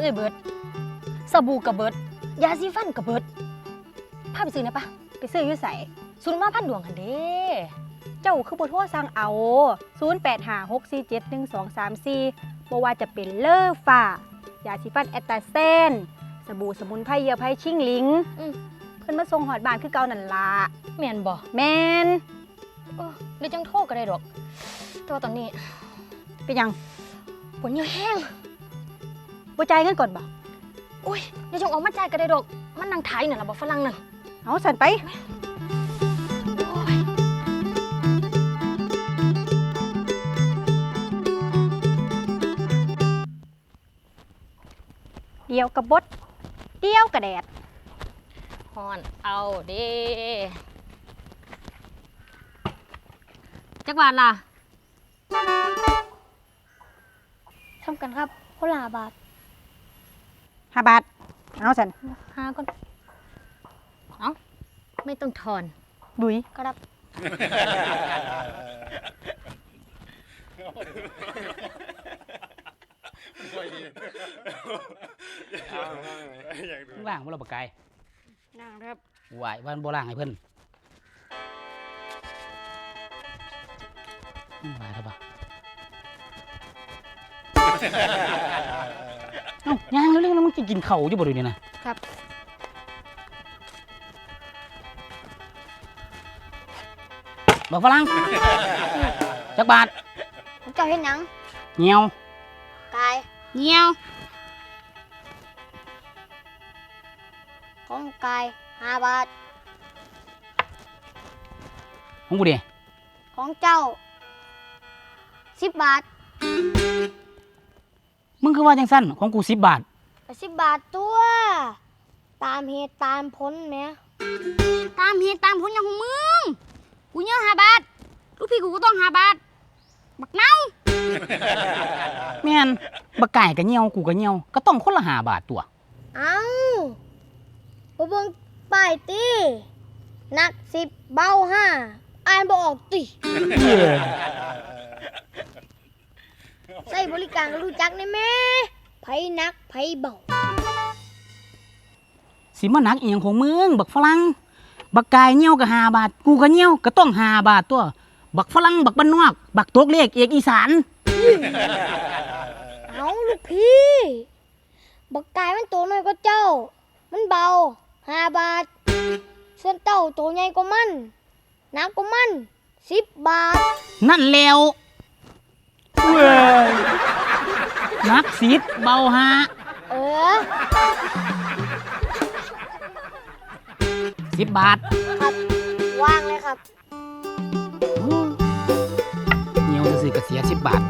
เอ้ยเบิดสบู่กับเบิด ยาสีฟันกับเบิดพาไปซื้อหนะปะไปซื้ออยู่ใส่ศูนย์มาพันดวงกันเด้ เจ้าคือบ่โทรสั่งเอา 0856471234บ่ว่าจะเป็นเลอฟ้ายาสีฟันแอตตาเซนสบู่สมุนไพรเยื่อไผ่ชิงหลิง อืม เพิ่นมาส่งหอดบ้านคือเก่านั่นล่ะแม่นบ่แม่นเออเดี๋ยวจังโทรก็ได้ดอก แต่ว่าตอนนี้เป็นหยังปวดเหี่ยวแห้ง บ่จ่ายเงินก่อนบ่อุ้ยเดี๋ยวจังออกมาจ่ายก็ได้ดอก มันนั่งถ่ายอยู่นั่นล่ะบ่ฝรั่งนั่นเอาสั่นไป โอ้ยเดียวกับบดเดียวกระแดด ฮอน เอาเด้จักบาทล่ะ ทำกันครับคนละห้าบาท 5บาท เอาสั่นหาก่อนเอ้าไม่ต้องทอนดุยครับมึงล่างบ่ล่ะบักไก่นั่งครับไหวายวันบ่ล่างให้เพิ่นมึงไหวแล้วบ่เอ้าย่างเร็วๆแล้วมึงจะกินข้าวอยู่บ่เดูนี่นะครับ บักฝรั่งจักบาทเจ้าเห็นหยังเหี่ยวกายเหี่ยวของกายห้าบาทของกูดิของเจ้าสิบบาท มึงคือว่าจังสั้นของกู10บาทสิบบาทตัว ตามเหตุตามผลแหมตามเหตุตามผลอย่างของมึง กูเยอะห้าบาท ลูกพี่กูก็ต้องห้าบาท บักเน่าแม่นบักไก่ก็เหี่ยวกูก็เหี่ยวก็ต้องคนละห้าบาทตัว เอ้าบ่เบิ่งป้ายตีหนักสิบเบาห้าอ่านบ่ออกติ ใส่บริการก็รู้จักได้แม่ไผหนักไผเบาสิมาหนักเอียงของมึงบักฝรั่งบักกายเหี่ยวก็ห้าบาท กูก็เหี่ยวก็ต้องห้าบาทตัว บักฝรั่งบักบ้านนอก บักตกเลขเอกอีสาน เอาลูกพี่ บักกายมันตัวน้อยก็เจ้า มันเบาห้าบาท ส่วนเต้าตัวใหญ่กว่ามันหนักกว่ามันสิบบาท นั่นแล้ว เว้ยนักสิบเบาหาเออ สิบบาทครับวางเลยครับ เหี่ยวซื้อๆก็เสียสิบบาท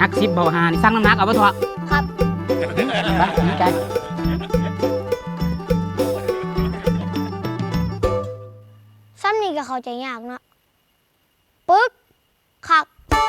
นักสิบเบาหานี่สั่งน้ำหนักเอาไปเถอะครับไปนี่ไก่ซ้ำนี่ก็เข้าใจยากเนอะปึ๊กขัก